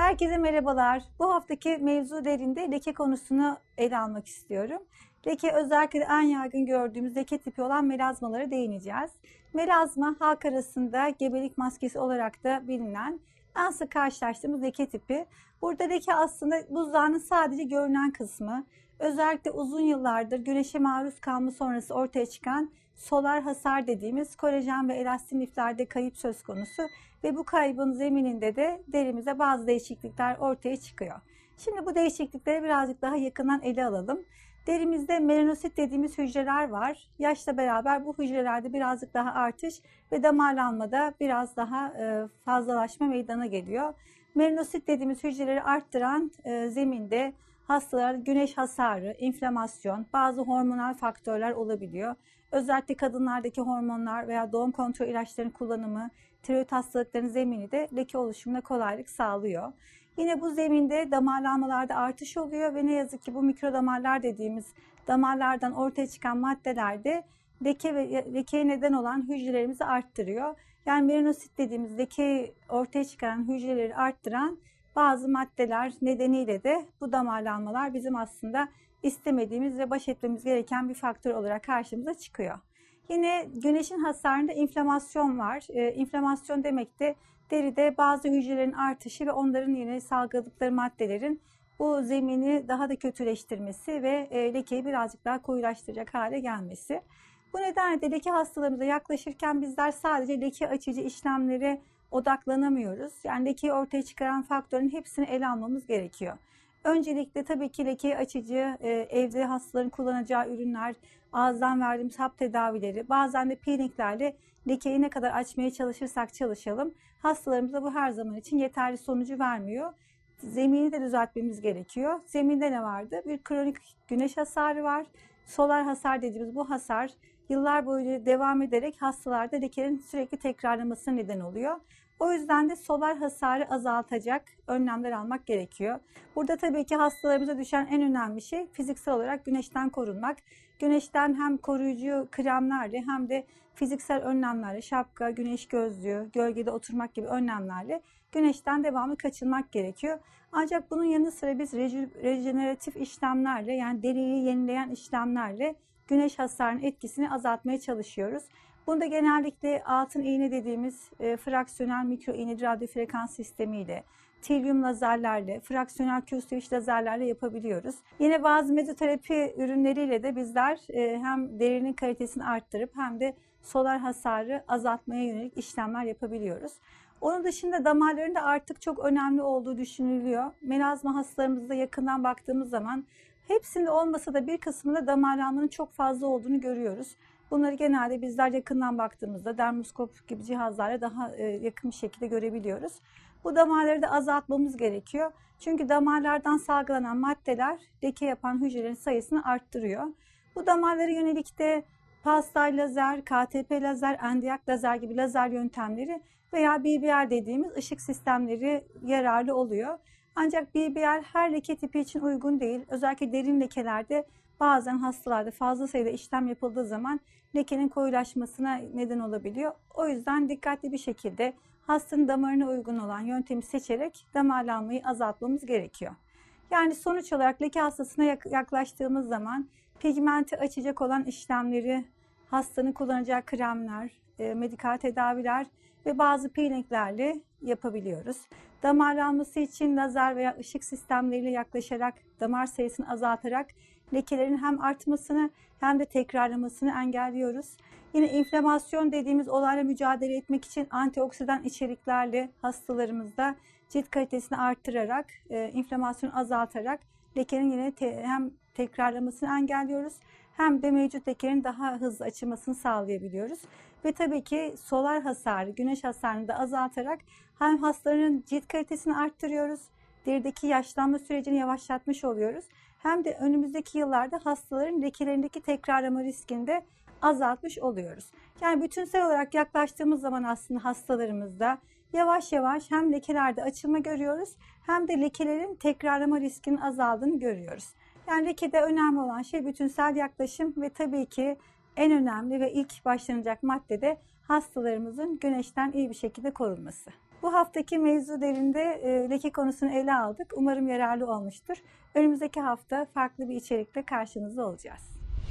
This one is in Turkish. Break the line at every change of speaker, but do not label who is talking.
Herkese merhabalar. Bu haftaki mevzu derinde leke konusunu ele almak istiyorum. Leke özellikle en yaygın gördüğümüz leke tipi olan melazmalara değineceğiz. Melazma halk arasında gebelik maskesi olarak da bilinen en sık karşılaştığımız leke tipi. Burada leke aslında buzdağının sadece görünen kısmı. Özellikle uzun yıllardır güneşe maruz kalma sonrası ortaya çıkan solar hasar dediğimiz kolajen ve elastin liflerde kayıp söz konusu ve bu kaybın zemininde de derimize bazı değişiklikler ortaya çıkıyor. Şimdi bu değişiklikleri birazcık daha yakından ele alalım. Derimizde melanosit dediğimiz hücreler var. Yaşla beraber bu hücrelerde birazcık daha artış ve damarlanmada biraz daha e, fazlalaşma meydana geliyor. Melanosit dediğimiz hücreleri arttıran e, zeminde hastalar güneş hasarı, inflamasyon, bazı hormonal faktörler olabiliyor. Özellikle kadınlardaki hormonlar veya doğum kontrol ilaçlarının kullanımı, tiroid hastalıklarının zemini de leke oluşumuna kolaylık sağlıyor. Yine bu zeminde damarlanmalarda artış oluyor ve ne yazık ki bu mikro damarlar dediğimiz damarlardan ortaya çıkan maddeler de leke ve lekeye neden olan hücrelerimizi arttırıyor. Yani melanosit dediğimiz leke ortaya çıkaran hücreleri arttıran bazı maddeler nedeniyle de bu damarlanmalar bizim aslında istemediğimiz ve baş etmemiz gereken bir faktör olarak karşımıza çıkıyor. Yine güneşin hasarında inflamasyon var. E, inflamasyon demek de deride bazı hücrelerin artışı ve onların yine salgıladıkları maddelerin bu zemini daha da kötüleştirmesi ve e, lekeyi birazcık daha koyulaştıracak hale gelmesi. Bu nedenle de leke hastalarımıza yaklaşırken bizler sadece leke açıcı işlemlere odaklanamıyoruz. Yani lekeyi ortaya çıkaran faktörün hepsini ele almamız gerekiyor. Öncelikle tabii ki lekeyi açıcı, e, evde hastaların kullanacağı ürünler, ağızdan verdiğimiz hap tedavileri, bazen de peelinglerle lekeyi ne kadar açmaya çalışırsak çalışalım, hastalarımıza bu her zaman için yeterli sonucu vermiyor. Zemini de düzeltmemiz gerekiyor. Zeminde ne vardı? Bir kronik güneş hasarı var. Solar hasar dediğimiz bu hasar yıllar boyunca devam ederek hastalarda lekenin sürekli tekrarlamasına neden oluyor. O yüzden de solar hasarı azaltacak önlemler almak gerekiyor. Burada tabii ki hastalarımıza düşen en önemli şey fiziksel olarak güneşten korunmak. Güneşten hem koruyucu kremlerle hem de fiziksel önlemlerle şapka, güneş gözlüğü, gölgede oturmak gibi önlemlerle güneşten devamlı kaçınmak gerekiyor. Ancak bunun yanı sıra biz rejeneratif işlemlerle yani deriyi yenileyen işlemlerle güneş hasarının etkisini azaltmaya çalışıyoruz. Bunda genellikle altın iğne dediğimiz e, fraksiyonel mikro iğneli radyo frekans sistemiyle, telyum lazerlerle, fraksiyonel Q-switch lazerlerle yapabiliyoruz. Yine bazı mezoterapi ürünleriyle de bizler e, hem derinin kalitesini arttırıp hem de solar hasarı azaltmaya yönelik işlemler yapabiliyoruz. Onun dışında damarların da artık çok önemli olduğu düşünülüyor. Melazma hastalarımızda yakından baktığımız zaman hepsinde olmasa da bir kısmında damarlanmanın çok fazla olduğunu görüyoruz. Bunları genelde bizler yakından baktığımızda dermoskop gibi cihazlarla daha e, yakın bir şekilde görebiliyoruz. Bu damarları da azaltmamız gerekiyor. Çünkü damarlardan salgılanan maddeler leke yapan hücrelerin sayısını arttırıyor. Bu damarlara yönelik de pastay lazer, KTP lazer, endiyak lazer gibi lazer yöntemleri veya BBL dediğimiz ışık sistemleri yararlı oluyor. Ancak BBL her leke tipi için uygun değil. Özellikle derin lekelerde bazen hastalarda fazla sayıda işlem yapıldığı zaman lekenin koyulaşmasına neden olabiliyor. O yüzden dikkatli bir şekilde hastanın damarına uygun olan yöntemi seçerek damarlanmayı azaltmamız gerekiyor. Yani sonuç olarak leke hastasına yaklaştığımız zaman pigmenti açacak olan işlemleri, hastanın kullanacağı kremler, e, medikal tedaviler ve bazı peelinglerle yapabiliyoruz. Damarlanması için lazer veya ışık sistemleriyle yaklaşarak damar sayısını azaltarak lekelerin hem artmasını hem de tekrarlamasını engelliyoruz. Yine inflamasyon dediğimiz olayla mücadele etmek için antioksidan içeriklerle hastalarımızda cilt kalitesini arttırarak, e, inflamasyonu azaltarak lekenin yine te, hem tekrarlamasını engelliyoruz hem de mevcut lekenin daha hızlı açılmasını sağlayabiliyoruz. Ve tabii ki solar hasarı, güneş hasarını da azaltarak hem hastaların cilt kalitesini arttırıyoruz, derideki yaşlanma sürecini yavaşlatmış oluyoruz. Hem de önümüzdeki yıllarda hastaların lekelerindeki tekrarlama riskini de azaltmış oluyoruz. Yani bütünsel olarak yaklaştığımız zaman aslında hastalarımızda yavaş yavaş hem lekelerde açılma görüyoruz hem de lekelerin tekrarlama riskinin azaldığını görüyoruz. Yani lekede önemli olan şey bütünsel yaklaşım ve tabii ki en önemli ve ilk başlanacak madde de hastalarımızın güneşten iyi bir şekilde korunması. Bu haftaki mevzu derinde e, leke konusunu ele aldık. Umarım yararlı olmuştur. Önümüzdeki hafta farklı bir içerikle karşınızda olacağız.